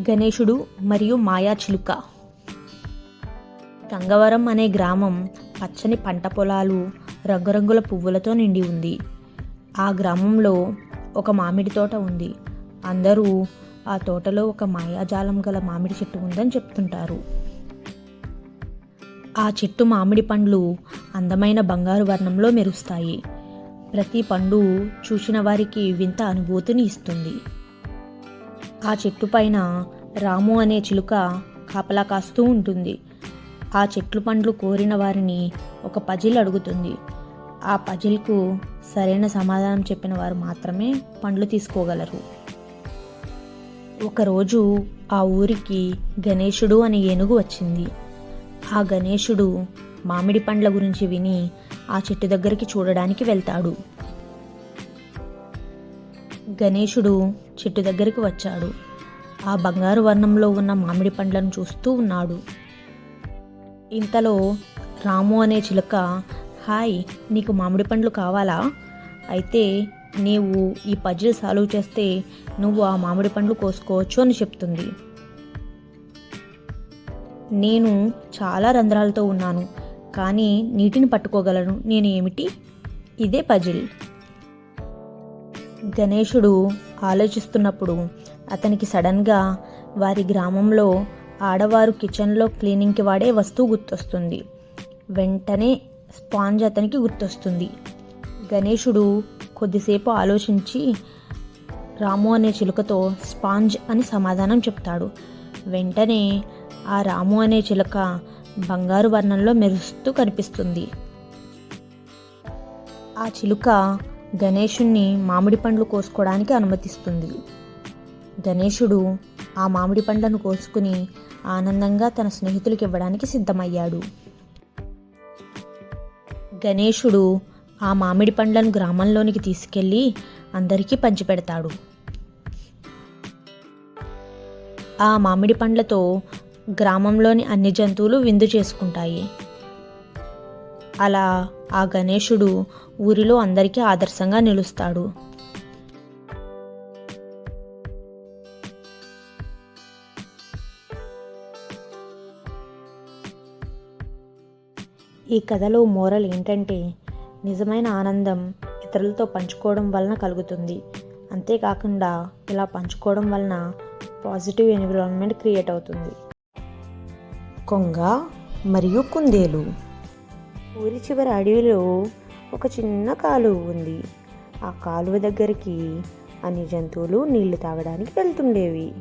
గణేశుడు మరియు మాయా చిలుక. గంగవరం అనే గ్రామం పచ్చని పంట పొలాలు రంగురంగుల పువ్వులతో నిండి ఉంది. ఆ గ్రామంలో ఒక మామిడి తోట ఉంది. అందరూ ఆ తోటలో ఒక మాయాజాలం గల మామిడి చెట్టు ఉందని చెప్తుంటారు. ఆ చెట్టు మామిడి పండ్లు అందమైన బంగారు వర్ణంలో మెరుస్తాయి. ప్రతి పండు చూసిన వారికి వింత అనుభూతిని ఇస్తుంది. ఆ చెట్టు పైన రాము అనే చిలుక కాపలా కాస్తూ ఉంటుంది. ఆ చెట్లు పండ్లు కోరిన వారిని ఒక పజిల్ అడుగుతుంది. ఆ పజిల్కు సరైన సమాధానం చెప్పిన వారు మాత్రమే పండ్లు తీసుకోగలరు. ఒకరోజు ఆ ఊరికి గణేశుడు అనే ఏనుగు వచ్చింది. ఆ గణేశుడు మామిడి పండ్ల గురించి విని ఆ చెట్టు దగ్గరికి చూడడానికి వెళ్తాడు. గణేశుడు చెట్టు దగ్గరికి వచ్చాడు. ఆ బంగారు వర్ణంలో ఉన్న మామిడి పండ్లను చూస్తూ ఉన్నాడు. ఇంతలో రాము అనే చిలుక హాయ్ నీకు మామిడి పండ్లు కావాలా? అయితే నీవు ఈ పజిల్ సాల్వ్ చేస్తే నువ్వు ఆ మామిడి పండ్లు కోసుకోవచ్చు అని చెప్తుంది. నేను చాలా రంధ్రాలతో ఉన్నాను కానీ నీటిని పట్టుకోగలను. నేను ఏమిటి? ఇదే పజిల్. గణేశుడు ఆలోచిస్తున్నప్పుడు అతనికి సడన్గా వారి గ్రామంలో ఆడవారు కిచెన్లో క్లీనింగ్కి వాడే వస్తువు గుర్తొస్తుంది. వెంటనే స్పాంజ్ అతనికి గుర్తొస్తుంది. గణేశుడు కొద్దిసేపు ఆలోచించి రాము అనే చిలుకతో స్పాంజ్ అని సమాధానం చెప్తాడు. వెంటనే ఆ రాము అనే చిలుక బంగారు వర్ణంలో మెరుస్తూ కనిపిస్తుంది. ఆ చిలుక గణేషుణ్ణి మామిడి పండ్లు కోసుకోవడానికి అనుమతిస్తుంది. గణేషుడు ఆ మామిడి పండ్లను కోసుకుని ఆనందంగా తన స్నేహితులకు ఇవ్వడానికి సిద్ధమయ్యాడు. గణేషుడు ఆ మామిడి పండ్లను గ్రామంలోనికి తీసుకెళ్ళి అందరికీ పంచిపెడతాడు. ఆ మామిడి పండ్లతో గ్రామంలోని అన్ని జంతువులు విందు చేసుకుంటాయి. అలా ఆ గణేషుడు ఊరిలో అందరికీ ఆదర్శంగా నిలుస్తాడు. ఈ కథలో మోరల్ ఏంటంటే నిజమైన ఆనందం ఇతరులతో పంచుకోవడం వలన కలుగుతుంది. అంతేకాకుండా ఇలా పంచుకోవడం వలన పాజిటివ్ ఎన్విరాన్మెంట్ క్రియేట్ అవుతుంది. కొంగ మరియు కుందేలు. ఊరి చివరి అడవిలో ఒక చిన్న కాలువ ఉంది. ఆ కాలువ దగ్గరికి అన్ని జంతువులు నీళ్ళు తాగడానికి వెళ్తుండేవి.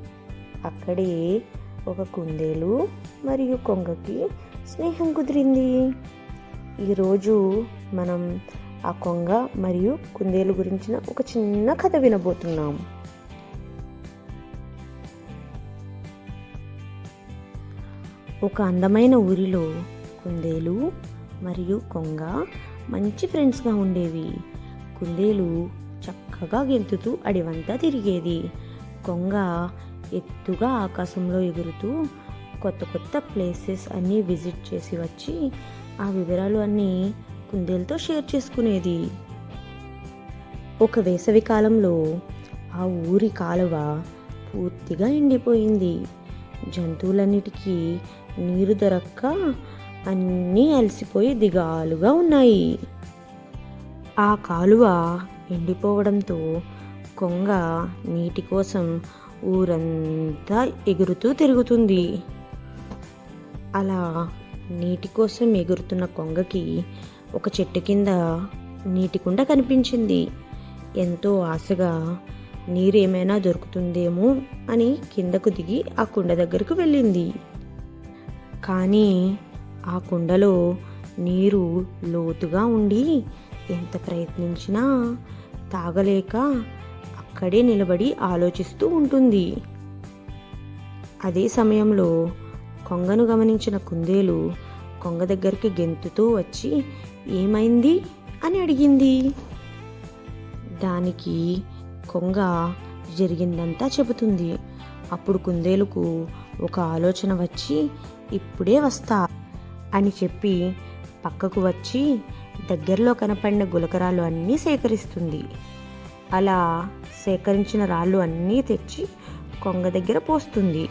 అక్కడే ఒక కుందేలు మరియు కొంగకి స్నేహం కుదిరింది. ఈరోజు మనం ఆ కొంగ మరియు కుందేలు గురించిన ఒక చిన్న కథ వినబోతున్నాం. ఒక అందమైన ఊరిలో కుందేలు మరియు కొంగ మంచి ఫ్రెండ్స్గా ఉండేవి. కుందేలు చక్కగా గెంతుతూ అడివంతా తిరిగేది. కొంగ ఎత్తుగా ఆకాశంలో ఎగురుతూ కొత్త కొత్త ప్లేసెస్ అన్నీ విజిట్ చేసి వచ్చి ఆ వివరాలు అన్నీ కుందేలతో షేర్ చేసుకునేది. ఒక వేసవి కాలంలో ఆ ఊరి కాలువ పూర్తిగా ఎండిపోయింది. జంతువులన్నిటికీ నీరు దొరక్క అన్నీ అలసిపోయి దిగాలుగా ఉన్నాయి. ఆ కాలువ ఎండిపోవడంతో కొంగ నీటి కోసం ఊరంతా ఎగురుతూ తిరుగుతుంది. అలా నీటి కోసం ఎగురుతున్న కొంగకి ఒక చెట్టు కింద నీటి కుండ కనిపించింది. ఎంతో ఆశగా నీరేమైనా దొరుకుతుందేమో అని కిందకు దిగి ఆ కుండ దగ్గరకు వెళ్ళింది. కానీ ఆ కుండలో నీరు లోతుగా ఉండి ఎంత ప్రయత్నించినా తాగలేక అక్కడే నిలబడి ఆలోచిస్తూ ఉంటుంది. అదే సమయంలో కొంగను గమనించిన కుందేలు కొంగ దగ్గరికి గెంతుతూ వచ్చి ఏమైంది? అని అడిగింది. దానికి కొంగ జరిగిందంతా చెబుతుంది. అప్పుడు కుందేలుకు ఒక ఆలోచన వచ్చి ఇప్పుడే వస్తా. అని చెప్పి పక్కకు వచ్చి దగ్గరలో కనపడిన గులకరాలు అన్నీ సేకరిస్తుంది. అలా సేకరించిన రాళ్ళు అన్నీ తెచ్చి కొంగ దగ్గర పోస్తుంది.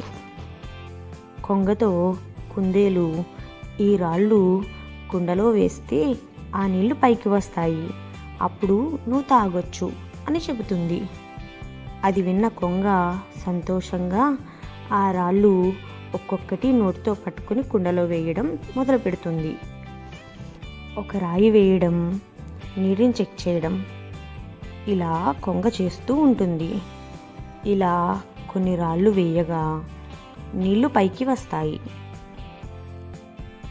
కొంగతో కుందేలు ఈ రాళ్ళు కుండలో వేస్తే ఆ నీళ్ళు పైకి వస్తాయి. అప్పుడు నువ్వు తాగొచ్చు అని చెబుతుంది. అది విన్న కొంగ సంతోషంగా ఆ రాళ్ళు ఒక్కొక్కటి నోటితో పట్టుకుని కుండలో వేయడం మొదలు పెడుతుంది ఒక రాయి వేయడం నీటిని చెక్ చేయడం ఇలా కొంగ చేస్తూ ఉంటుంది. ఇలా కొన్ని రాళ్ళు వేయగా నీళ్ళు పైకి వస్తాయి.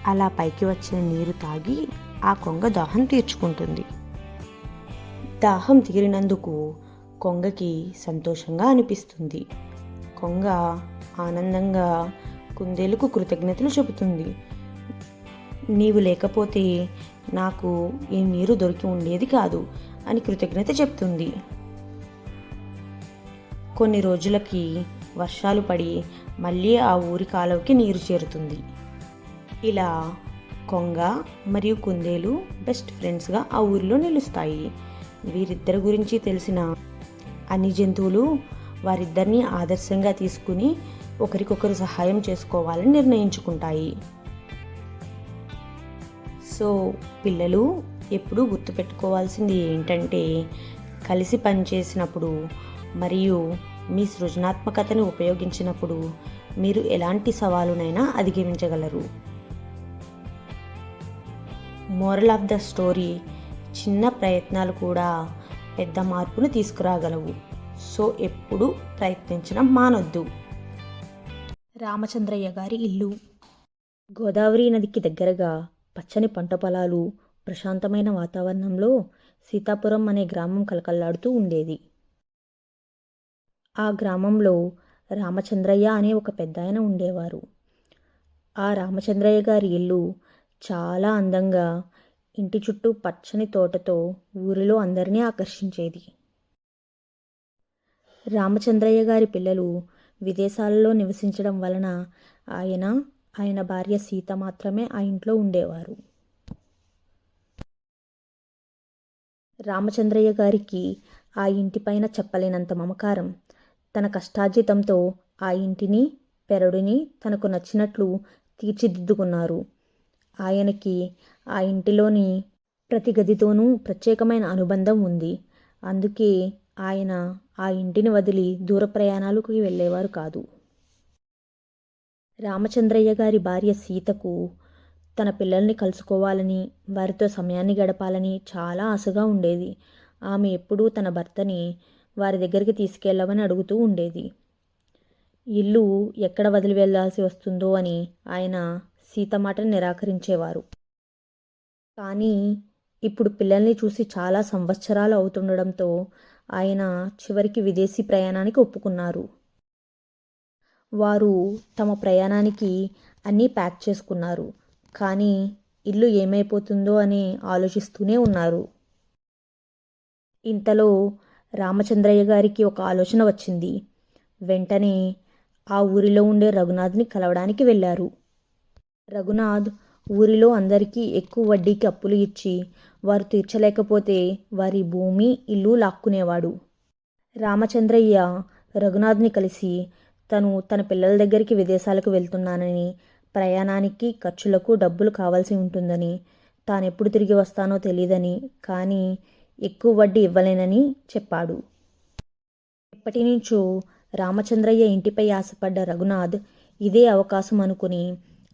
అలా పైకి వచ్చిన నీరు తాగి ఆ కొంగ దాహం తీర్చుకుంటుంది. దాహం తీరినందుకు కొంగకి సంతోషంగా అనిపిస్తుంది. కొంగ ఆనందంగా కుందేలుకు కృతజ్ఞతలు చెబుతుంది. నీవు లేకపోతే నాకు ఈ నీరు దొరికి ఉండేది కాదు అని కృతజ్ఞత చెప్తుంది. కొన్ని రోజులకి వర్షాలు పడి మళ్ళీ ఆ ఊరి కాలువకి నీరు చేరుతుంది. ఇలా కొంగ మరియు కుందేలు బెస్ట్ ఫ్రెండ్స్గా ఆ ఊరిలో నిలుస్తాయి. వీరిద్దరి గురించి తెలిసిన అన్ని జంతువులు వారిద్దరిని ఆదర్శంగా తీసుకుని ఒకరికొకరు సహాయం చేసుకోవాలని నిర్ణయించుకుంటాయి. సో పిల్లలు ఎప్పుడూ గుర్తుపెట్టుకోవాల్సింది ఏంటంటే కలిసి పనిచేసినప్పుడు మరియు మీ సృజనాత్మకతను ఉపయోగించినప్పుడు మీరు ఎలాంటి సవాలునైనా అధిగమించగలరు. మోరల్ ఆఫ్ ద స్టోరీ చిన్న ప్రయత్నాలు కూడా పెద్ద మార్పును తీసుకురాగలవు. సో ఎప్పుడు ప్రయత్నించడం మానొద్దు. రామచంద్రయ్య గారి ఇల్లు. గోదావరి నదికి దగ్గరగా పచ్చని పంట పొలాలు ప్రశాంతమైన వాతావరణంలో సీతాపురం అనే గ్రామం కలకల్లాడుతూ ఉండేది. ఆ గ్రామంలో రామచంద్రయ్య అనే ఒక పెద్దాయన ఉండేవారు. ఆ రామచంద్రయ్య గారి ఇల్లు చాలా అందంగా ఇంటి చుట్టూ పచ్చని తోటతో ఊరిలో అందరినీ ఆకర్షించేది. రామచంద్రయ్య గారి పిల్లలు విదేశాలలో నివసించడం వలన ఆయన ఆయన భార్య సీత మాత్రమే ఆ ఇంట్లో ఉండేవారు. రామచంద్రయ్య గారికి ఆ ఇంటిపైన చెప్పలేనంత మమకారం. తన కష్టార్జితంతో ఆ ఇంటిని పెరడుని తనకు నచ్చినట్లు తీర్చిదిద్దుకున్నారు. ఆయనకి ఆ ఇంటిలోని ప్రతి గదితోనూ ప్రత్యేకమైన అనుబంధం ఉంది. అందుకే ఆయన ఆ ఇంటిని వదిలి దూర ప్రయాణాలకు వెళ్ళేవారు కాదు. రామచంద్రయ్య గారి భార్య సీతకు తన పిల్లల్ని కలుసుకోవాలని వారితో సమయాన్ని గడపాలని చాలా ఆశగా ఉండేది. ఆమె ఎప్పుడూ తన భర్తని వారి దగ్గరికి తీసుకెళ్ళమని అడుగుతూ ఉండేది. ఇల్లు ఎక్కడ వదిలి వెళ్ళాల్సి వస్తుందో అని ఆయన సీత మాటను నిరాకరించేవారు. కానీ ఇప్పుడు పిల్లల్ని చూసి చాలా సంవత్సరాలు అవుతుండడంతో ఆయన చివరికి విదేశీ ప్రయాణానికి ఒప్పుకున్నారు. వారు తమ ప్రయాణానికి అన్నీ ప్యాక్ చేసుకున్నారు. కానీ ఇల్లు ఏమైపోతుందో అని ఆలోచిస్తూనే ఉన్నారు. ఇంతలో రామచంద్రయ్య గారికి ఒక ఆలోచన వచ్చింది. వెంటనే ఆ ఊరిలో ఉండే రఘునాథ్ని కలవడానికి వెళ్ళారు. రఘునాథ్ ఊరిలో అందరికీ ఎక్కువ వడ్డీకి అప్పులు ఇచ్చి వారు తీర్చలేకపోతే వారి భూమి ఇల్లు లాక్కునేవాడు. రామచంద్రయ్య రఘునాథ్ని కలిసి తను తన పిల్లల దగ్గరికి విదేశాలకు వెళ్తున్నానని ప్రయాణానికి ఖర్చులకు డబ్బులు కావాల్సి ఉంటుందని తానెప్పుడు తిరిగి వస్తానో తెలియదని కానీ ఎక్కువ వడ్డీ ఇవ్వలేనని చెప్పాడు. ఎప్పటి నుంచో రామచంద్రయ్య ఇంటిపై ఆశపడ్డ రఘునాథ్ ఇదే అవకాశం అనుకుని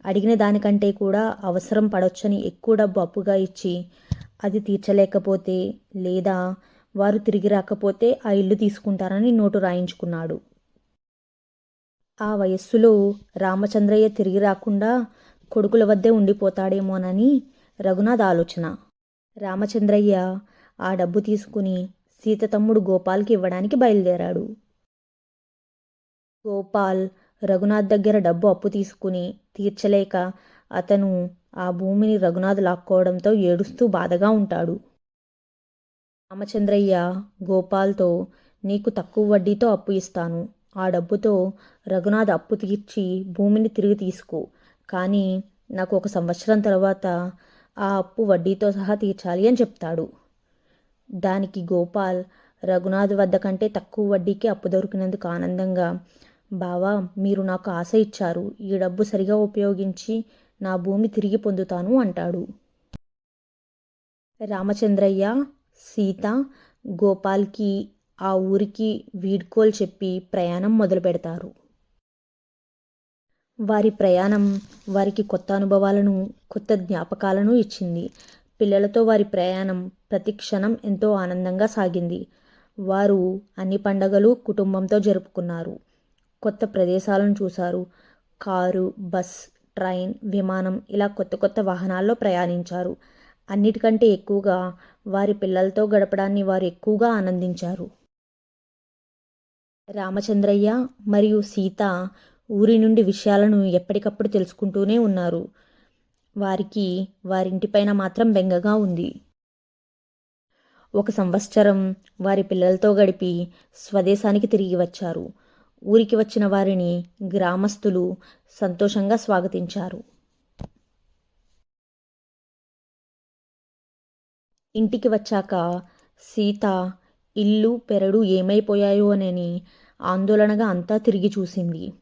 అడిగిన దానికంటే కూడా అవసరం పడొచ్చని ఎక్కువ డబ్బు అప్పుగా ఇచ్చి అది తీర్చలేకపోతే లేదా వారు తిరిగి రాకపోతే ఆ ఇల్లు తీసుకుంటారని నోటు రాయించుకున్నాడు. ఆ వయస్సులో రామచంద్రయ్య తిరిగి రాకుండా కొడుకుల వద్దే ఉండిపోతాడేమోనని రఘునాథ్ ఆలోచన. రామచంద్రయ్య ఆ డబ్బు తీసుకుని సీత తమ్ముడు గోపాల్కి ఇవ్వడానికి బయలుదేరాడు. గోపాల్ రఘునాథ్ దగ్గర డబ్బు అప్పు తీసుకుని తీర్చలేక అతను ఆ భూమిని రఘునాథ్ లాక్కోవడంతో ఏడుస్తూ బాధగా ఉంటాడు. రామచంద్రయ్య గోపాల్తో నీకు తక్కువ వడ్డీతో అప్పు ఇస్తాను. ఆ డబ్బుతో రఘునాథ్ అప్పు తీర్చి భూమిని తిరిగి తీసుకో. కానీ నాకు ఒక సంవత్సరం తర్వాత ఆ అప్పు వడ్డీతో సహా తీర్చాలి అని చెప్తాడు. దానికి గోపాల్ రఘునాథ్ వద్ద కంటే తక్కువ వడ్డీకి అప్పు దొరికినందుకు ఆనందంగా బావా మీరు నాకు ఆశ ఇచ్చారు. ఈ డబ్బు సరిగా ఉపయోగించి నా భూమి తిరిగి పొందుతాను అంటాడు. రామచంద్రయ్య సీత గోపాల్కి ఆ ఊరికి వీడ్కోలు చెప్పి ప్రయాణం మొదలు పెడతారు. వారి ప్రయాణం వారికి కొత్త అనుభవాలను కొత్త జ్ఞాపకాలను ఇచ్చింది. పిల్లలతో వారి ప్రయాణం ప్రతి క్షణం ఎంతో ఆనందంగా సాగింది. వారు అన్ని పండగలు కుటుంబంతో జరుపుకున్నారు. కొత్త ప్రదేశాలను చూశారు. కారు బస్ ట్రైన్ విమానం ఇలా కొత్త కొత్త వాహనాల్లో ప్రయాణించారు. అన్నిటికంటే ఎక్కువగా వారి పిల్లలతో గడపడాన్ని వారు ఎక్కువగా ఆనందించారు. రామచంద్రయ్య మరియు సీత ఊరి నుండి విషయాలను ఎప్పటికప్పుడు తెలుసుకుంటూనే ఉన్నారు. వారికి వారింటిపైన మాత్రం బెంగగా ఉంది. ఒక సంవత్సరం వారి పిల్లలతో గడిపి స్వదేశానికి తిరిగి వచ్చారు. ఊరికి వచ్చిన వారిని గ్రామస్తులు సంతోషంగా స్వాగతించారు. ఇంటికి వచ్చాక సీత ఇల్లు పెరడు ఏమైపోయాయో అని ఆందోళనగా అంతా తిరిగి చూసింది.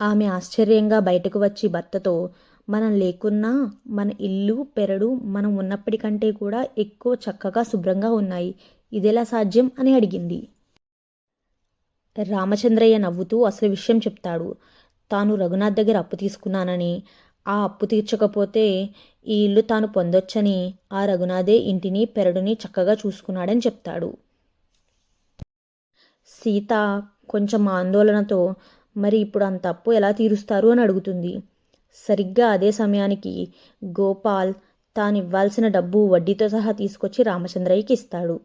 ఆమె ఆశ్చర్యంగా బయటకు వచ్చి భర్తతో మనం లేకున్నా మన ఇల్లు పెరడు మనం ఉన్నప్పటికంటే కూడా ఎక్కువ చక్కగా శుభ్రంగా ఉన్నాయి ఇదెలా సాధ్యం అని అడిగింది. రామచంద్రయ్య నవ్వుతూ అసలు విషయం చెప్తాడు. తాను రఘునాథ్ దగ్గర అప్పు తీసుకున్నానని ఆ అప్పు తీర్చకపోతే ఈ ఇల్లు తాను పొందొచ్చని ఆ రఘునాథే ఇంటిని పెరడుని చక్కగా చూసుకున్నాడని చెప్తాడు. సీత కొంచెం ఆందోళనతో మరి ఇప్పుడు అంత అప్పు ఎలా తీరుస్తారు అని అడుగుతుంది. సరిగ్గా అదే సమయానికి గోపాల్ తాను ఇవ్వాల్సిన డబ్బు వడ్డీతో సహా తీసుకొచ్చి రామచంద్రయ్యకి ఇస్తాడు.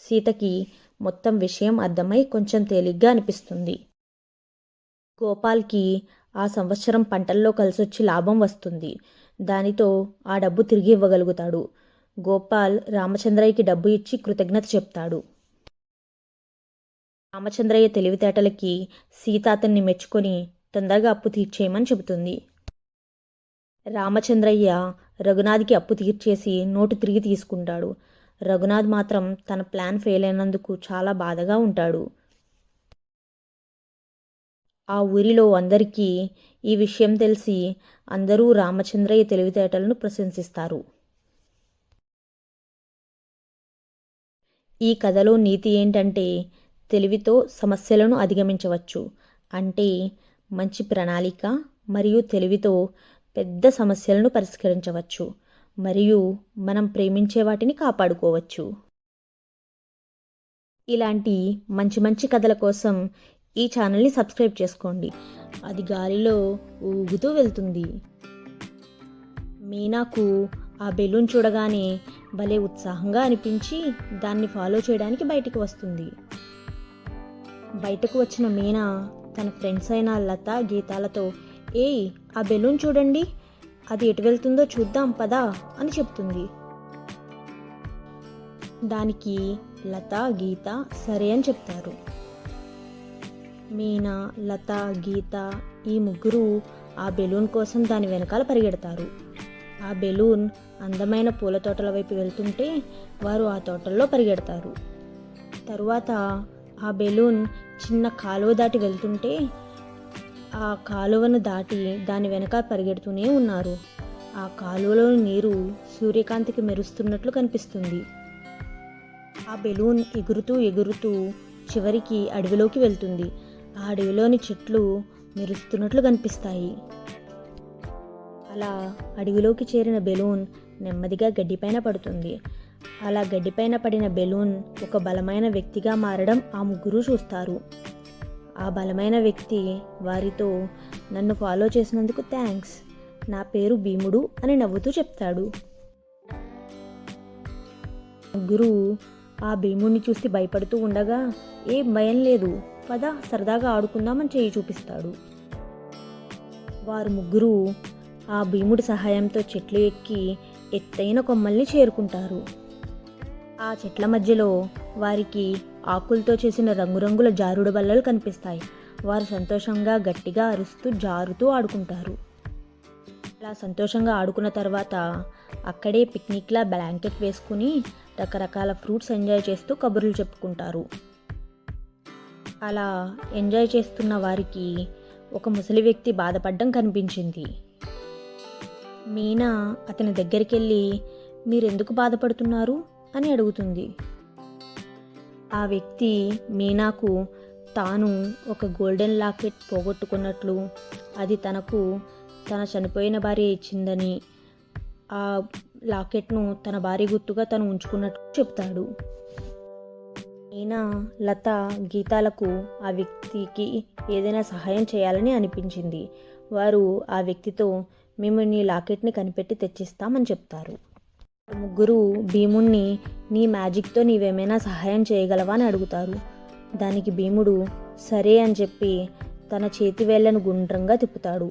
సీతకి మొత్తం విషయం అర్థమై కొంచెం తేలిగ్గా అనిపిస్తుంది. గోపాల్కి ఆ సంవత్సరం పంటల్లో కలిసొచ్చి లాభం వస్తుంది. దానితో ఆ డబ్బు తిరిగి ఇవ్వగలుగుతాడు. గోపాల్ రామచంద్రయ్యకి డబ్బు ఇచ్చి కృతజ్ఞత చెప్తాడు. రామచంద్రయ్య తెలివితేటలకి సీత అతన్ని మెచ్చుకొని తొందరగా అప్పు తీర్చేయమని చెబుతుంది. రామచంద్రయ్య రఘునాథ్కి అప్పు తీర్చేసి నోటు తిరిగి తీసుకుంటాడు. రఘునాథ్ మాత్రం తన ప్లాన్ ఫెయిల్ అయినందుకు చాలా బాధగా ఉంటాడు. ఆ ఊరిలో అందరికీ ఈ విషయం తెలిసి అందరూ రామచంద్రయ్య తెలివితేటలను ప్రశంసిస్తారు. ఈ కథలో నీతి ఏంటంటే తెలివితో సమస్యలను అధిగమించవచ్చు. అంటే మంచి ప్రణాళిక మరియు తెలివితో పెద్ద సమస్యలను పరిష్కరించవచ్చు. మరియు మనం ప్రేమించే వాటిని కాపాడుకోవచ్చు. ఇలాంటి మంచి మంచి కథల కోసం ఈ ఛానల్ని సబ్స్క్రైబ్ చేసుకోండి. అది గాలిలో ఊగుతూ వెళ్తుంది. మీనాకు ఆ బెలూన్ చూడగానే భలే ఉత్సాహంగా అనిపించి దాన్ని ఫాలో చేయడానికి బయటికి వస్తుంది. బయటకు వచ్చిన మీనా తన ఫ్రెండ్స్ అయిన లత గీతాలతో ఏయ్ ఆ బెలూన్ చూడండి అది ఎటు వెళ్తుందో చూద్దాం పదా అని చెప్తుంది. దానికి లత గీత సరే అని చెప్తారు. మీనా లత గీత ఈ ముగ్గురు ఆ బెలూన్ కోసం దాని వెనకాల పరిగెడతారు. ఆ బెలూన్ అందమైన పూల తోటల వైపు వెళ్తుంటే వారు ఆ తోటల్లో పరిగెడతారు. తరువాత ఆ బెలూన్ చిన్న కాలువ దాటి వెళ్తుంటే ఆ కాలువను దాటి దాని వెనక పరిగెడుతూనే ఉన్నారు. ఆ కాలువలోని నీరు సూర్యకాంతికి మెరుస్తున్నట్లు కనిపిస్తుంది. ఆ బెలూన్ ఎగురుతూ ఎగురుతూ చివరికి అడవిలోకి వెళ్తుంది. ఆ అడవిలోని చెట్లు మెరుస్తున్నట్లు కనిపిస్తాయి. అలా అడవిలోకి చేరిన బెలూన్ నెమ్మదిగా గడ్డిపైన పడుతుంది. అలా గడ్డిపైన పడిన బెలూన్ ఒక బలమైన వ్యక్తిగా మారడం ఆ ముగ్గురు చూస్తారు. ఆ బలమైన వ్యక్తి వారితో నన్ను ఫాలో చేసినందుకు థ్యాంక్స్ నా పేరు భీముడు అని నవ్వుతూ చెప్తాడు. ముగ్గురు ఆ భీముడిని చూసి భయపడుతూ ఉండగా ఏం భయం లేదు. పద సరదాగా ఆడుకుందామని చేయి చూపిస్తాడు. వారు ముగ్గురు ఆ భీముడి సహాయంతో చెట్లు ఎక్కి ఎత్తైన కొమ్మల్ని చేరుకుంటారు. ఆ చెట్ల మధ్యలో వారికి ఆకులతో చేసిన రంగురంగుల జారుడు బల్లలు కనిపిస్తాయి. వారు సంతోషంగా గట్టిగా అరుస్తూ జారుతూ ఆడుకుంటారు. అలా సంతోషంగా ఆడుకున్న తర్వాత అక్కడే పిక్నిక్లా బ్లాంకెట్ వేసుకుని రకరకాల ఫ్రూట్స్ ఎంజాయ్ చేస్తూ కబుర్లు చెప్పుకుంటారు. అలా ఎంజాయ్ చేస్తున్న వారికి ఒక ముసలి వ్యక్తి బాధపడడం కనిపించింది. మీనా అతని దగ్గరికి వెళ్ళి మీరెందుకు బాధపడుతున్నారు? అని అడుగుతుంది. ఆ వ్యక్తి మీనాకు తాను ఒక గోల్డెన్ లాకెట్ పోగొట్టుకున్నట్లు అది తనకు తన చనిపోయిన భార్య ఇచ్చిందని ఆ లాకెట్ను తన భార్య గుర్తుగా తను ఉంచుకున్నట్టు చెప్తాడు. మీనా లత గీతాలకు ఆ వ్యక్తికి ఏదైనా సహాయం చేయాలని అనిపించింది. వారు ఆ వ్యక్తితో మేము నీ లాకెట్ని కనిపెట్టి తెచ్చిస్తామని చెప్తారు. ముగ్గురు భీముణ్ణి నీ మ్యాజిక్తో నీవేమైనా సహాయం చేయగలవా అని అడుగుతారు. దానికి భీముడు సరే అని చెప్పి తన చేతి వేళ్ళను గుండ్రంగా తిప్పుతాడు.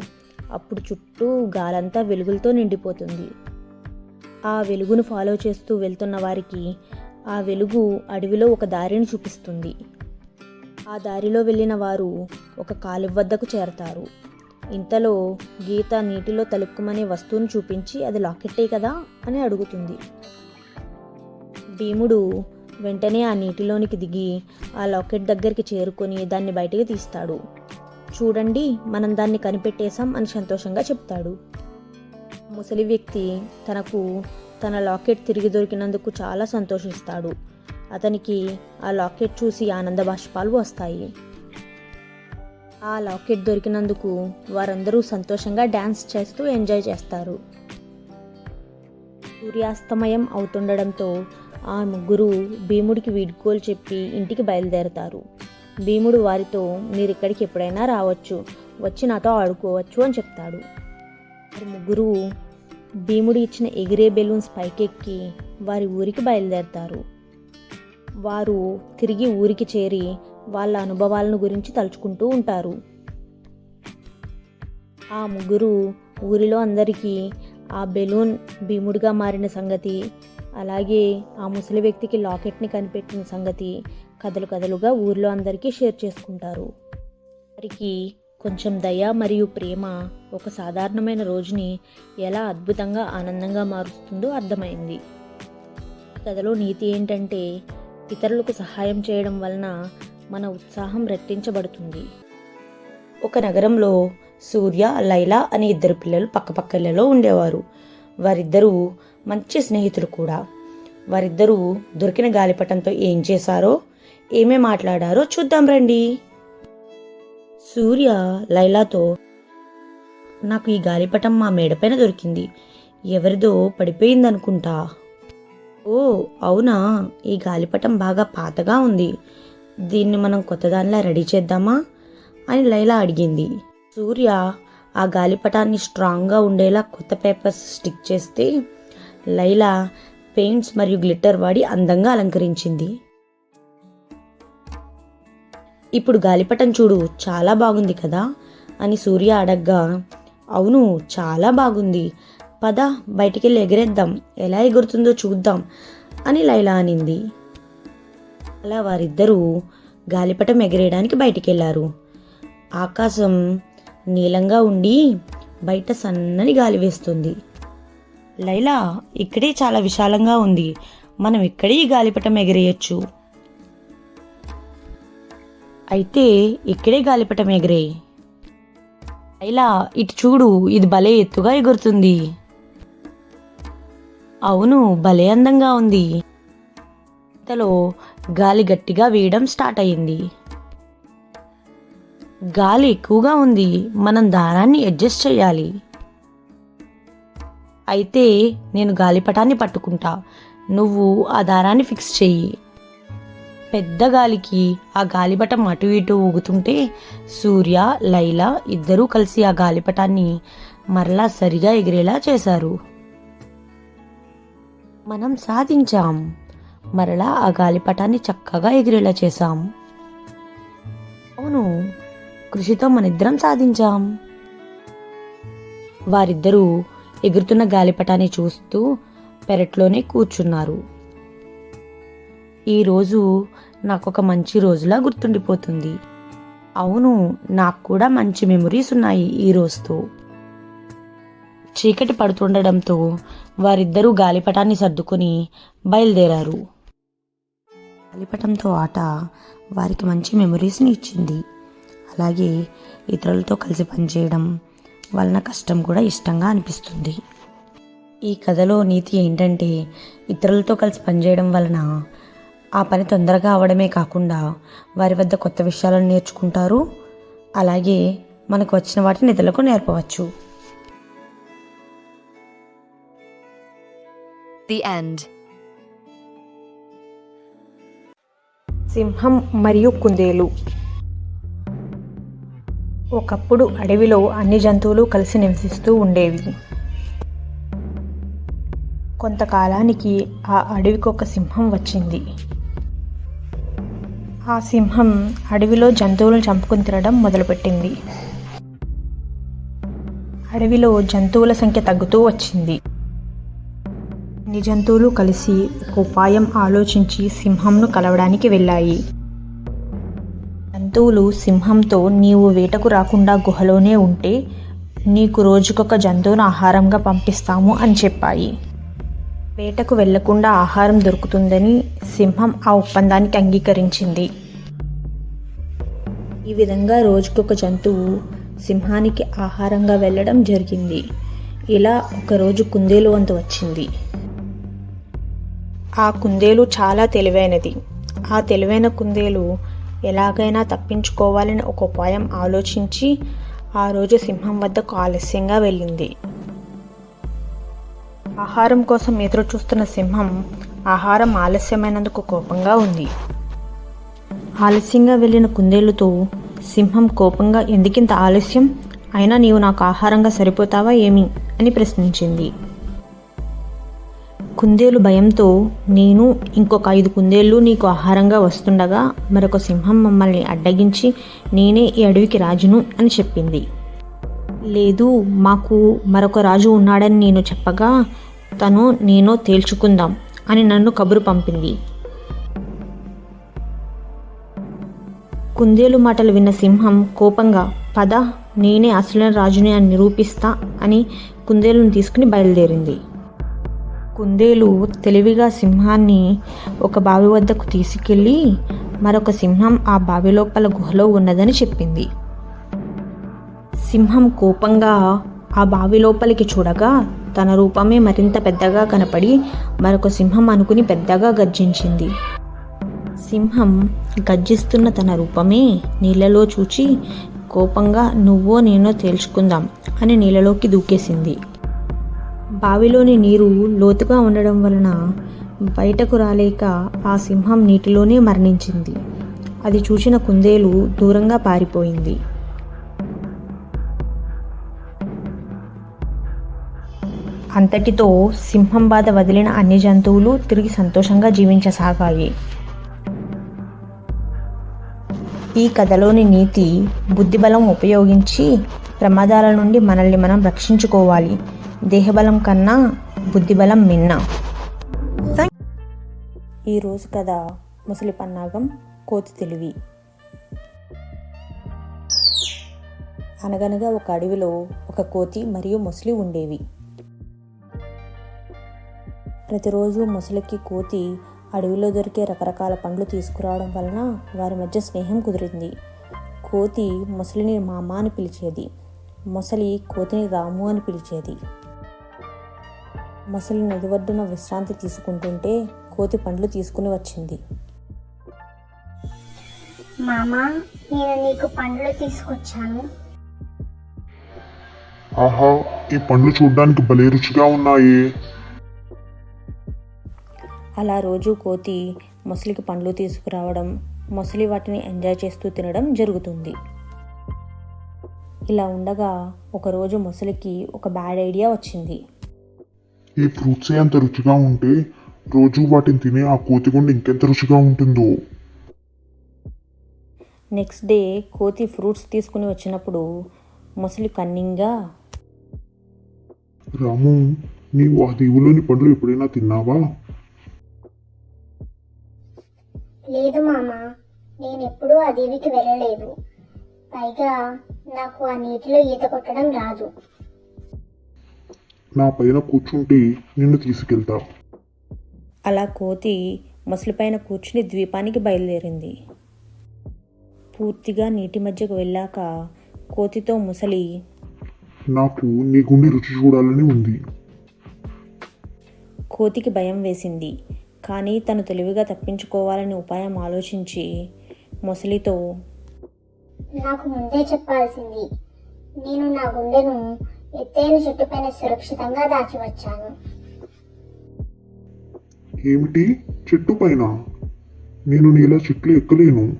అప్పుడు చుట్టూ గాలంతా వెలుగులతో నిండిపోతుంది. ఆ వెలుగును ఫాలో చేస్తూ వెళ్తున్న వారికి ఆ వెలుగు అడవిలో ఒక దారిని చూపిస్తుంది. ఆ దారిలో వెళ్ళిన వారు ఒక కాలువ వద్దకు చేరతారు. ఇంతలో గీత నీటిలో తలుక్కుమనే వస్తువును చూపించి అది లాకెట్టే కదా అని అడుగుతుంది. భీముడు వెంటనే ఆ నీటిలోనికి దిగి ఆ లాకెట్ దగ్గరికి చేరుకొని దాన్ని బయటికి తీస్తాడు. చూడండి మనం దాన్ని కనిపెట్టేశాం అని సంతోషంగా చెప్తాడు. ముసలి వ్యక్తి తనకు తన లాకెట్ తిరిగి దొరికినందుకు చాలా సంతోషిస్తాడు. అతనికి ఆ లాకెట్ చూసి ఆనంద బాష్పాలు వస్తాయి. ఆ లాకెట్ దొరికినందుకు వారందరూ సంతోషంగా డ్యాన్స్ చేస్తూ ఎంజాయ్ చేస్తారు. సూర్యాస్తమయం అవుతుండడంతో ఆ ముగ్గురు భీముడికి వీడ్కోలు చెప్పి ఇంటికి బయలుదేరతారు. భీముడు వారితో మీరు ఇక్కడికి ఎప్పుడైనా రావచ్చు. వచ్చి నాతో ఆడుకోవచ్చు అని చెప్తాడు. ముగ్గురు భీముడు ఇచ్చిన ఎగిరే బెలూన్స్ పైకెక్కి వారి ఊరికి బయలుదేరతారు. వారు తిరిగి ఊరికి చేరి వాళ్ళ అనుభవాలను గురించి తలుచుకుంటూ ఉంటారు. ఆ ముగ్గురు ఊరిలో అందరికీ ఆ బెలూన్ భీముడిగా మారిన సంగతి అలాగే ఆ ముసలి వ్యక్తికి లాకెట్ని కనిపెట్టిన సంగతి కథలు కథలుగా ఊరిలో అందరికీ షేర్ చేసుకుంటారు. వారికి కొంచెం దయ మరియు ప్రేమ ఒక సాధారణమైన రోజుని ఎలా అద్భుతంగా ఆనందంగా మారుస్తుందో అర్థమైంది. కథలో నీతి ఏంటంటే ఇతరులకు సహాయం చేయడం వలన మన ఉత్సాహం రెట్టించబడుతుంది. ఒక నగరంలో సూర్య లైలా అనే ఇద్దరు పిల్లలు పక్కపక్కలలో ఉండేవారు. వారిద్దరూ మంచి స్నేహితులు కూడా. వారిద్దరూ దొరికిన గాలిపటంతో ఏం చేశారో ఏమే మాట్లాడారో చూద్దాం రండి. సూర్య లైలాతో నాకు ఈ గాలిపటం మా మేడపైన దొరికింది. ఎవరిదో పడిపోయిందనుకుంటా. ఓ అవునా? ఈ గాలిపటం బాగా పాతగా ఉంది. దీన్ని మనం కొత్తదానిలా రెడీ చేద్దామా? అని లైలా అడిగింది. సూర్య ఆ గాలిపటాన్ని స్ట్రాంగ్గా ఉండేలా కొత్త పేపర్స్ స్టిక్ చేస్తే లైలా పెయింట్స్ మరియు గ్లిట్టర్ వాడి అందంగా అలంకరించింది. ఇప్పుడు గాలిపటం చూడు చాలా బాగుంది కదా అని సూర్య అడగ్గా. అవును చాలా బాగుంది. పద బయటికి వెళ్ళి ఎగరేద్దాం. ఎలా ఎగురుతుందో చూద్దాం అని లైలా అనింది. అలా వారిద్దరూ గాలిపటం ఎగరేయడానికి బయటికెళ్ళారు. ఆకాశం నీలంగా ఉండి బయట సన్నని గాలి వేస్తుంది. లైలా ఇక్కడే చాలా విశాలంగా ఉంది. మనం ఇక్కడే ఈ గాలిపటం ఎగరేయచ్చు. అయితే ఇక్కడే గాలిపటం ఎగరేయి. లైలా ఇటు చూడు ఇది భలే ఎత్తుగా ఎగురుతుంది. అవును భలే అందంగా ఉంది. ఇంతలో గాలి గట్టిగా వేయడం స్టార్ట్ అయింది గాలి ఎక్కువగా ఉంది. మనం దారాన్ని అడ్జస్ట్ చేయాలి. అయితే నేను గాలిపటాన్ని పట్టుకుంటా. నువ్వు ఆ దారాన్ని ఫిక్స్ చెయ్యి. పెద్ద గాలికి ఆ గాలిపటం అటు ఇటు ఊగుతుంటే సూర్య లైలా ఇద్దరూ కలిసి ఆ గాలిపటాన్ని మరలా సరిగా ఎగిరేలా చేశారు. మనం సాధించాం. మరలా ఆ గాలిపటాన్ని చక్కగా ఎగిరేలా చేశాం. అవును కృషితో మనిద్దరం సాధించాం. వారిద్దరూ ఎగురుతున్న గాలిపటాన్ని చూస్తూ పెరట్లోనే కూర్చున్నారు. ఈరోజు నాకొక మంచి రోజులా గుర్తుండిపోతుంది. అవును నాకు కూడా మంచి మెమరీస్ ఉన్నాయి ఈ రోజుతో. చీకటి పడుతుండడంతో వారిద్దరూ గాలిపటాన్ని సర్దుకొని బయలుదేరారు. గాలిపటంతో ఆట వారికి మంచి మెమరీస్ని ఇచ్చింది. అలాగే ఇతరులతో కలిసి పనిచేయడం వలన కష్టం కూడా ఇష్టంగా అనిపిస్తుంది. ఈ కథలో నీతి ఏంటంటే ఇతరులతో కలిసి పనిచేయడం వలన ఆ పని తొందరగా అవడమే కాకుండా వారి వద్ద కొత్త విషయాలను నేర్చుకుంటారు. అలాగే మనకు వచ్చిన వాటిని ఇతరులకు నేర్పవచ్చు. ది ఎండ్ సింహం మరియు కుందేలు. ఒకప్పుడు అడవిలో అన్ని జంతువులు కలిసి నివసిస్తూ ఉండేవి. కొంతకాలానికి ఆ అడవికి ఒక సింహం వచ్చింది. ఆ సింహం అడవిలో జంతువులను చంపుకుని తినడం మొదలుపెట్టింది. అడవిలో జంతువుల సంఖ్య తగ్గుతూ వచ్చింది. అన్ని జంతువులు కలిసి ఒక ఉపాయం ఆలోచించి సింహంను కలవడానికి వెళ్ళాయి. జంతువులు సింహంతో నీవు వేటకు రాకుండా గుహలోనే ఉంటే నీకు రోజుకొక జంతువును ఆహారంగా పంపిస్తాము అని చెప్పాయి. వేటకు వెళ్ళకుండా ఆహారం దొరుకుతుందని సింహం ఆ ఒప్పందానికి అంగీకరించింది. ఈ విధంగా రోజుకొక జంతువు సింహానికి ఆహారంగా వెళ్ళడం జరిగింది. ఇలా ఒకరోజు కుందేలు వంతు వచ్చింది. ఆ కుందేలు చాలా తెలివైనది. ఆ తెలివైన కుందేలు ఎలాగైనా తప్పించుకోవాలని ఒక ఉపాయం ఆలోచించి ఆ రోజు సింహం వద్దకు ఆలస్యంగా వెళ్ళింది. ఆహారం కోసం ఎదురు చూస్తున్న సింహం ఆహారం ఆలస్యమైనందుకు కోపంగా ఉంది. ఆలస్యంగా వెళ్ళిన కుందేలుతో సింహం కోపంగా ఎందుకింత ఆలస్యం? అయినా నీవు నాకు ఆహారంగా సరిపోతావా ఏమి? అని ప్రశ్నించింది. కుందేలు భయంతో నేను ఇంకొక ఐదు కుందేళ్ళు నీకు ఆహారంగా వస్తుండగా మరొక సింహం మమ్మల్ని అడ్డగించి నేనే ఈ అడవికి రాజును అని చెప్పింది. లేదు మాకు మరొక రాజు ఉన్నాడని నేను చెప్పగా తను నేనో తేల్చుకుందాం అని నన్ను కబురు పంపింది. కుందేలు మాటలు విన్న సింహం కోపంగా పద నేనే అసలైన రాజుని అని నిరూపిస్తా అని కుందేలును తీసుకుని బయలుదేరింది. కుందేలు తెలివిగా సింహాన్ని ఒక బావి వద్దకు తీసుకెళ్ళి మరొక సింహం ఆ బావి లోపల గుహలో ఉన్నదని చెప్పింది. సింహం కోపంగా ఆ బావి లోపలికి చూడగా తన రూపమే మరింత పెద్దగా కనపడి మరొక సింహం అనుకుని పెద్దగా గర్జించింది. సింహం గర్జిస్తున్న తన రూపమే నీళ్ళలో చూచి కోపంగా నువ్వో నేనో తేల్చుకుందాం అని నీళ్ళలోకి దూకేసింది. బావిలోని నీరు లోతుగా ఉండడం వలన బయటకు రాలేక ఆ సింహం నీటిలోనే మరణించింది. అది చూసిన కుందేలు దూరంగా పారిపోయింది. అంతటితో సింహం బాధ వదిలిన అన్ని జంతువులు తిరిగి సంతోషంగా జీవించసాగాయి. ఈ కథలోని నీతి బుద్ధిబలం ఉపయోగించి ప్రమాదాల నుండి మనల్ని మనం రక్షించుకోవాలి. దేహబలం కన్నా బుద్ధిబలం మిన్న. ఈరోజు కథ ముసలి పన్నాగం కోతి తెలివి. అనగనగా ఒక అడవిలో ఒక కోతి మరియు ముసలి ఉండేవి. ప్రతిరోజు ముసలికి కోతి అడవిలో దొరికే రకరకాల పండ్లు తీసుకురావడం వలన వారి మధ్య స్నేహం కుదిరింది. కోతి ముసలిని మామ అని పిలిచేది. మొసలి కోతిని రాము అని పిలిచేది. మొసలి నది ఒడ్డున విశ్రాంతి తీసుకుంటుంటే కోతి పండ్లు తీసుకుని వచ్చింది. మామా నేను నీకు పండ్లు తీసుకొచ్చాను. ఆహా ఈ పండ్లు చూడ్డానికి భలే రుచిగా ఉన్నాయి. అలా రోజు కోతి మొసలికి పండ్లు తీసుకురావడం మొసలి వాటిని ఎంజాయ్ చేస్తూ తినడం జరుగుతుంది. ఇలా ఉండగా ఒకరోజు మొసలికి ఒక బ్యాడ్ ఐడియా వచ్చింది. ఈ ఫ్రూట్సే అంత రుచిగా ఉంటే రోజు వాటిని తినే ఆ కోతిగుండ ఇంకెంత రుచిగా ఉంటుందో. నెక్స్ట్ డే కోతి ఫ్రూట్స్ తీసుకుని వచ్చినప్పుడు మొసలి కన్నింగ్గా రాము నీవు ఆ దీవులోని పండ్లు ఎప్పుడైనా తిన్నావా? లేదు మామా నేను ఎప్పుడూ ఆ దేవికి వెళ్ళలేదు. పైగా నాకు ఆ నీటిలో ఈత కొట్టడం రాదు. నా పైన కూర్చుంటే నిన్ను తీసుకెళ్తా. అలా కోతి మొసలిపైన కూర్చుని ద్వీపానికి బయలుదేరింది. పూర్తిగా నీటి మధ్యకు వెళ్ళాక కోతితో ముసలి నాకు నీ గుండె రుచి చూడాలని ఉంది. కోతికి భయం వేసింది. కానీ తను తెలివిగా తప్పించుకోవాలని ఉపాయం ఆలోచించి మొసలితో నాకు ముందే చెప్పాల్సింది నేను నా గుండెను ఎత్తైన చెట్టుపైన సురక్షితంగా దాచి వచ్చాను ఏమిటి? చెట్టు పైన నేను నీలా చెట్లు ఎక్కలేను.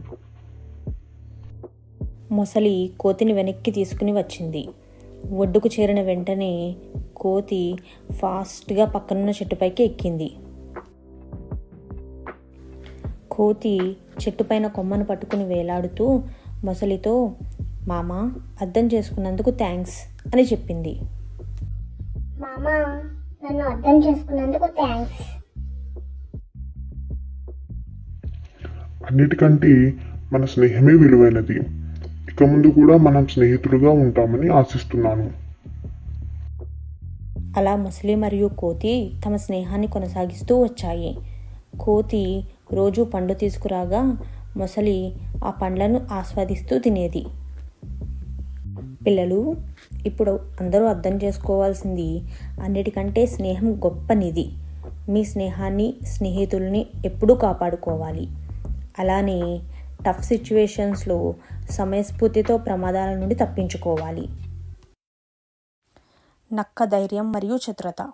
మొసలి కోతిని వెనక్కి తీసుకుని వచ్చింది. ఒడ్డుకు చేరిన వెంటనే కోతి ఫాస్ట్గా పక్కనున్న చెట్టుపైకి ఎక్కింది. కోతి చెట్టుపైన కొమ్మను పట్టుకుని వేలాడుతూ మొసలితో మామ అర్థం చేసుకున్నందుకు థ్యాంక్స్ అని చెప్పింది. మామ నన్ను అర్థం చేసుకున్నందుకు థ్యాంక్స్. అన్నిటికంటే మన స్నేహమే విలువైనది. ఇక ముందు కూడా మనం స్నేహితులుగా ఉంటామని ఆశిస్తున్నాను. అలా మొసలి మరియు కోతి తమ స్నేహాన్ని కొనసాగిస్తూ వచ్చాయి. కోతి రోజు పండు తీసుకురాగా మొసలి ఆ పండ్లను ఆస్వాదిస్తూ తినేది. పిల్లలు ఇప్పుడు అందరూ అర్థం చేసుకోవాల్సింది అన్నిటికంటే స్నేహం గొప్ప నిధి. మీ స్నేహాన్ని స్నేహితుల్ని ఎప్పుడూ కాపాడుకోవాలి. అలానే టఫ్ సిచ్యువేషన్స్లో సమయస్ఫూర్తితో ప్రమాదాల నుండి తప్పించుకోవాలి. నక్క ధైర్యం మరియు చతురత.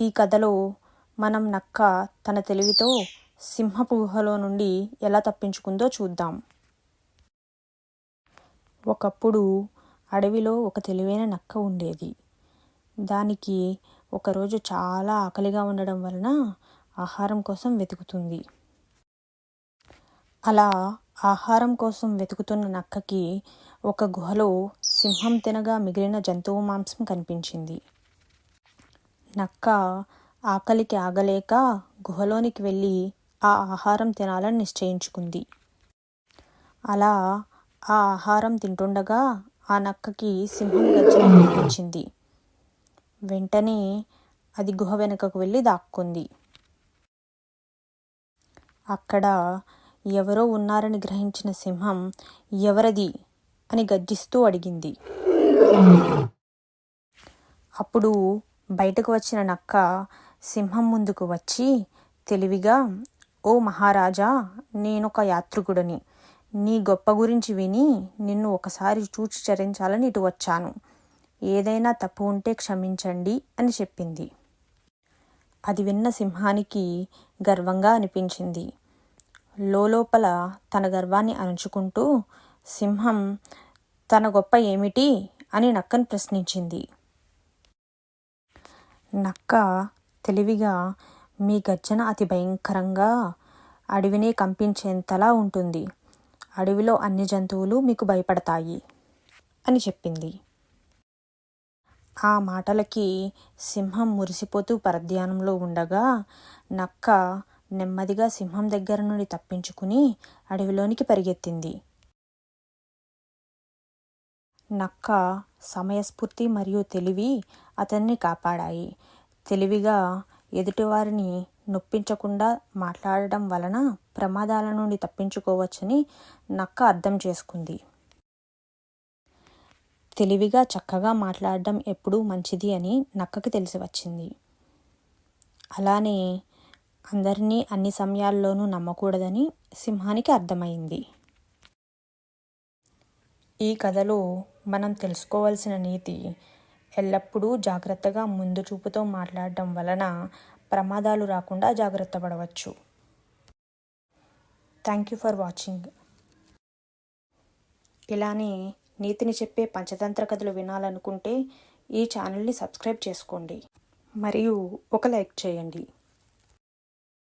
ఈ కథలో మనం నక్క తన తెలివితో సింహపు గుహలో నుండి ఎలా తప్పించుకుందో చూద్దాం. ఒకప్పుడు అడవిలో ఒక తెలివైన నక్క ఉండేది. దానికి ఒకరోజు చాలా ఆకలిగా ఉండడం వలన ఆహారం కోసం వెతుకుతుంది. అలా ఆహారం కోసం వెతుకుతున్న నక్కకి ఒక గుహలో సింహం తినగా మిగిలిన జంతువు మాంసం కనిపించింది. నక్క ఆకలికి ఆగలేక గుహలోనికి వెళ్ళి ఆ ఆహారం తినాలని నిశ్చయించుకుంది. అలా ఆ ఆహారం తింటుండగా ఆ నక్కకి సింహం గర్జన వినిపించింది. వెంటనే అది గుహ వెనుకకు వెళ్ళి దాక్కుంది. అక్కడ ఎవరో ఉన్నారని గ్రహించిన సింహం ఎవరది? అని గర్జిస్తూ అడిగింది. అప్పుడు బయటకు వచ్చిన నక్క సింహం ముందుకు వచ్చి తెలివిగా ఓ మహారాజా నేనొక యాత్రికుడని. నీ గొప్ప గురించి విని నిన్ను ఒకసారి చూచి చరించాలని ఇటు వచ్చాను. ఏదైనా తప్పు ఉంటే క్షమించండి అని చెప్పింది. అది విన్న సింహానికి గర్వంగా అనిపించింది. లోపల తన గర్వాన్ని అణుచుకుంటూ సింహం తన గొప్ప ఏమిటి? అని నక్కను ప్రశ్నించింది. నక్క తెలివిగా మీ గర్జన అతి భయంకరంగా అడివినే కంపించేంతలా ఉంటుంది. అడవిలో అన్ని జంతువులు మీకు భయపడతాయి అని చెప్పింది. ఆ మాటలకి సింహం మురిసిపోతూ పరధ్యానంలో ఉండగా నక్క నెమ్మదిగా సింహం దగ్గర నుండి తప్పించుకుని అడవిలోనికి పరిగెత్తింది. నక్క సమయస్ఫూర్తి మరియు తెలివి అతన్ని కాపాడాయి. తెలివిగా ఎదుటివారిని నొప్పించకుండా మాట్లాడడం వలన ప్రమాదాల నుండి తప్పించుకోవచ్చని నక్క అర్థం చేసుకుంది. తెలివిగా చక్కగా మాట్లాడడం ఎప్పుడూ మంచిది అని నక్కకి తెలిసి వచ్చింది. అలానే అందరినీ అన్ని సమయాల్లోనూ నమ్మకూడదని సింహానికి అర్థమైంది. ఈ కథలో మనం తెలుసుకోవాల్సిన నీతి ఎల్లప్పుడూ జాగ్రత్తగా ముందు చూపుతో మాట్లాడడం వలన ప్రమాదాలు రాకుండా జాగ్రత్త పడవచ్చు. థ్యాంక్ యూ ఫర్ వాచింగ్ ఇలానే నీతిని చెప్పే పంచతంత్ర కథలు వినాలనుకుంటే ఈ ఛానల్ని సబ్స్క్రైబ్ చేసుకోండి. మరియు ఒక లైక్ చేయండి.